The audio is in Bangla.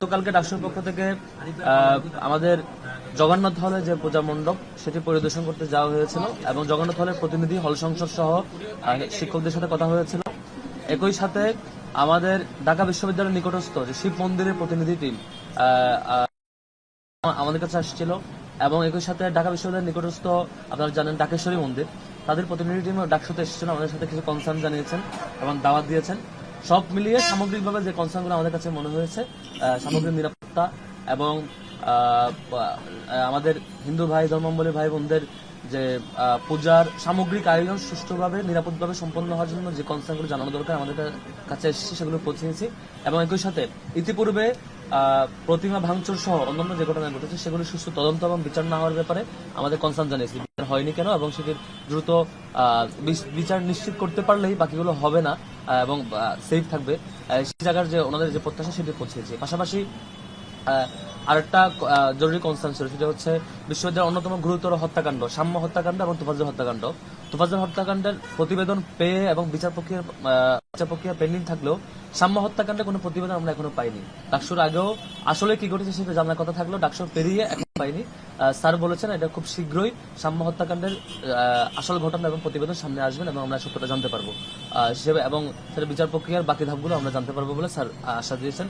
গতকালকে ডাকসুর পক্ষ থেকে আমাদের জগন্নাথ হলে যে পূজা মণ্ডপ, সেটি পরিদর্শন করতে যাওয়া হয়েছিল এবং জগন্নাথ হলের প্রতিনিধি, হল সংসদ সহ শিক্ষকদের সাথে কথা হয়েছিল। একই সাথে আমাদের ঢাকা বিশ্ববিদ্যালয়ের নিকটস্থ যে শিব মন্দিরের প্রতিনিধি টিম আমাদের কাছে আসছিল এবং একই সাথে ঢাকা বিশ্ববিদ্যালয়ের নিকটস্থ, আপনারা জানেন, ডাকেশ্বরী মন্দির। তাদের প্রতিনিধি টিম ডাকসুতে এসেছিল, আমাদের সাথে কিছু কনসার্ন জানিয়েছেন এবং দাওয়াত দিয়েছেন। সব মিলিয়ে সামগ্রিকভাবে যে কনসার্নগুলো আমাদের কাছে মনে হয়েছে সামগ্রিক নিরাপত্তা এবং আমাদের হিন্দু ভাই ধর্মাবলী ভাই বোনদের যে পূজার সামগ্রিক আয়োজন সুষ্ঠুভাবে, নিরাপদভাবে সম্পন্ন হওয়ার জন্য যে কনসার্নগুলো জানানো দরকার আমাদের কাছে এসেছে, সেগুলো পৌঁছেছি এবং একই সাথে ইতিপূর্বে প্রতিমা ভাঙচুর সহ অন্যান্য যে ঘটনা ঘটেছে, সেগুলি সুস্থ তদন্ত এবং বিচার না হওয়ার ব্যাপারে আমাদের কনসার্ন জানিয়েছি। বিচার হয়নি কেন এবং সেটির দ্রুত বিচার নিশ্চিত করতে পারলেই বাকিগুলো হবে না এবং সেফ থাকবে। সেই জায়গার যে ওনাদের যে প্রত্যাশা, সেটি পৌঁছেছে। পাশাপাশি আরেকটা জরুরি কনসার্ন ছিল, সেটা হচ্ছে বিশ্ববিদ্যালয়ের অন্যতম গুরুতর হত্যাকাণ্ড, সাম্য হত্যাকাণ্ড এবং তোফাজ্জল হত্যাকাণ্ড। তোফাজ্জল হত্যাকাণ্ডের প্রতিবেদন পেয়ে এবং বিচার প্রক্রিয়া বিচার প্রক্রিয়া পেন্ডিং থাকলেও সাম্য হত্যাকাণ্ডের কোনো প্রতিবেদন আমরা এখনও পাইনি। ডাকসুর আগেও আসলে কি ঘটেছে সেটা জানার কথা থাকলেও ডাকসুর পেরিয়ে এখন পাইনি। স্যার বলেছেন এটা খুব শীঘ্রই সাম্য হত্যাকাণ্ডের আসল ঘটনা এবং প্রতিবেদন সামনে আসবেন এবং আমরা সত্যটা জানতে পারব। হিসেবে এবং সেটা বিচার প্রক্রিয়ার বাকি ধাপগুলো আমরা জানতে পারব বলে স্যার আশা দিয়েছেন।